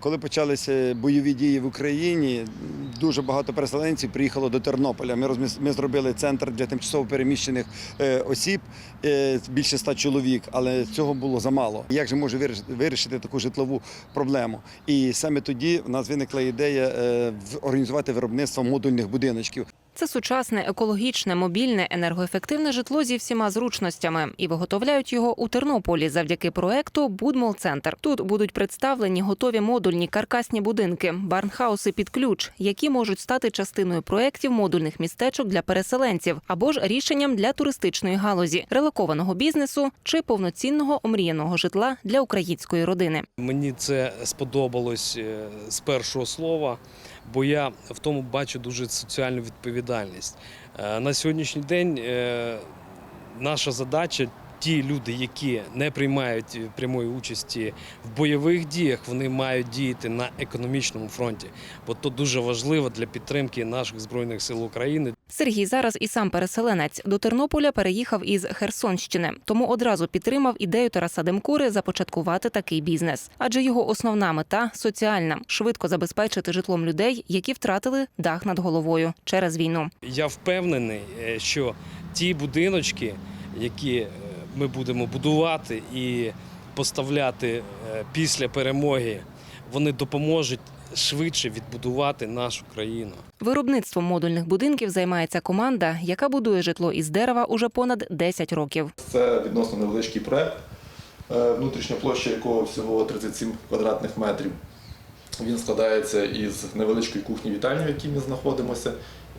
Коли почалися бойові дії в Україні, дуже багато переселенців приїхало до Тернополя. Ми, розміс- ми зробили центр для тимчасово переміщених е, осіб, е, більше ста чоловік, але цього було замало. Як же може вирішити, вирішити таку житлову проблему? І саме тоді в нас виникла ідея е, організувати виробництво модульних будиночків. Це сучасне, екологічне, мобільне, енергоефективне житло зі всіма зручностями і виготовляють його у Тернополі завдяки проекту Будмол Центр. Тут будуть представлені готові модульні каркасні будинки, барнхауси під ключ, які можуть стати частиною проєктів модульних містечок для переселенців або ж рішенням для туристичної галузі, релокованого бізнесу чи повноцінного омріяного житла для української родини. Мені це сподобалось е, з першого слова, бо я в тому бачу дуже соціальну відповідальність. Е, На сьогоднішній день е, наша задача. Ті люди, які не приймають прямої участі в бойових діях, вони мають діяти на економічному фронті, бо то дуже важливо для підтримки наших збройних сил України. Сергій зараз і сам переселенець до Тернополя переїхав із Херсонщини, тому одразу підтримав ідею Тараса Демкури започаткувати такий бізнес. Адже його основна мета соціальна швидко забезпечити житлом людей, які втратили дах над головою через війну. Я впевнений, е, що ті будиночки, які е, ми будемо будувати і поставляти е, після перемоги, вони допоможуть швидше відбудувати нашу країну. Виробництвом модульних будинків займається команда, яка будує житло із дерева уже понад 10 років. Це відносно невеличкий проект, е, внутрішня площа якого всього 37 квадратних метрів. Він складається із невеличкої кухні вітальні, в якій ми знаходимося,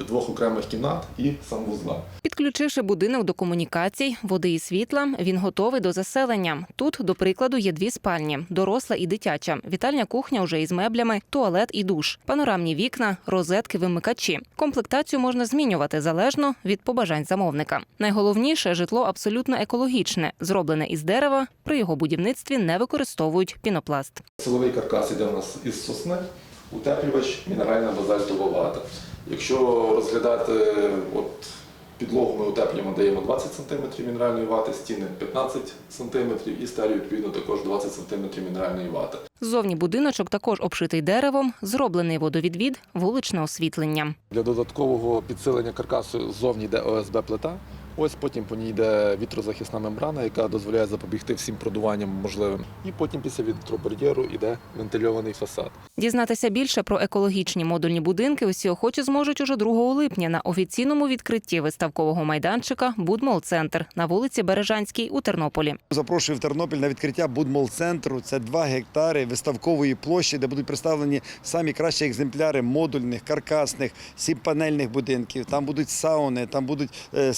двох окремих кімнат і санвузла. Підключивши будинок до комунікацій, води і світла, він готовий до заселення. Тут, до прикладу, є дві спальні: доросла і дитяча. Вітальня кухня вже із меблями, туалет і душ, панорамні вікна, розетки, вимикачі. Комплектацію можна змінювати залежно від побажань замовника. Найголовніше житло абсолютно екологічне, зроблене із дерева. При його будівництві не використовують пінопласт. Силовий каркас іде у нас із сосни, утеплювач, мінеральна базальтова вата. Якщо розглядати от, підлогу, ми утеплюємо, даємо 20 см мінеральної вати, стіни 15 см і стелю відповідно також 20 см мінеральної вати. Ззовні будиночок також обшитий деревом, зроблений водовідвід, вуличне освітлення. Для додаткового підсилення каркасу ззовні йде ОСБ плита. Ось потім по ній йде вітрозахисна мембрана, яка дозволяє запобігти всім продуванням можливим. І потім після вітробар'єру йде вентильований фасад. Дізнатися більше про екологічні модульні будинки усі охочі зможуть уже 2 липня на офіційному відкритті виставкового майданчика Будмол Центр на вулиці Бережанській у Тернополі. Запрошую в Тернопіль на відкриття Будмол-центру. Це 2 гектари виставкової площі, де будуть представлені самі кращі екземпляри модульних, каркасних, сіп-панельних будинків. Там будуть сауни, там будуть е,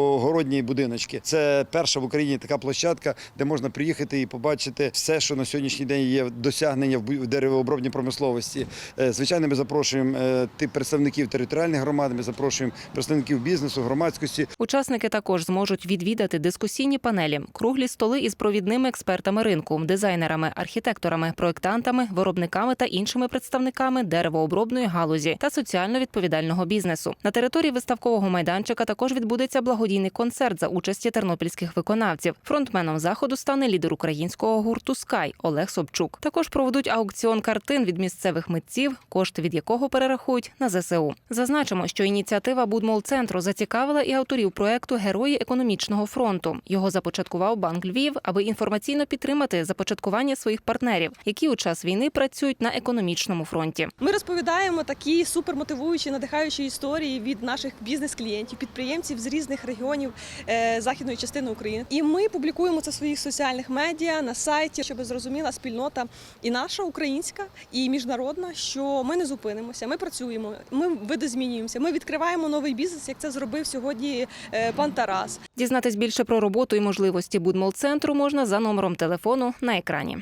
садово-городні будиночки. Це перша в Україні така площадка, де можна приїхати і побачити все, що на сьогоднішній день є досягнення в деревообробній промисловості. Е, Звичайно, ми запрошуємо е, тих представників територіальних громад, ми запрошуємо представників бізнесу, громадськості. Учасники також зможуть відвідати дискусійні панелі, круглі столи із провідними експертами ринку, дизайнерами, архітекторами, проєктантами, виробниками та іншими представниками деревообробної галузі та соціально відповідального бізнесу. На території виставкового майданчика також відбудеться благодійний концерт за участі тернопільських виконавців. Фронтменом заходу стане лідер українського гурту Скай Олег Собчук. Також проведуть аукціон картин від місцевих митців, кошти від якого перерахують на ЗСУ. Зазначимо, що ініціатива Будмол центру зацікавила і авторів проекту Герої економічного фронту. Його започаткував Банк Львів, аби інформаційно підтримати започаткування своїх партнерів, які у час війни працюють на економічному фронті. Ми розповідаємо такі супермотивуючі, надихаючі історії від наших бізнес-клієнтів, підприємців з різних регіонів е, західної частини України. І ми публікуємо це в своїх соціальних медіа на сайті, щоб зрозуміла спільнота і наша українська, і міжнародна, що ми не зупинимося. Ми працюємо, ми видозмінюємося. Ми відкриваємо новий бізнес, як це зробив сьогодні е, пан Тарас. Дізнатись більше про роботу і можливості Будмол центру можна за номером телефону на екрані.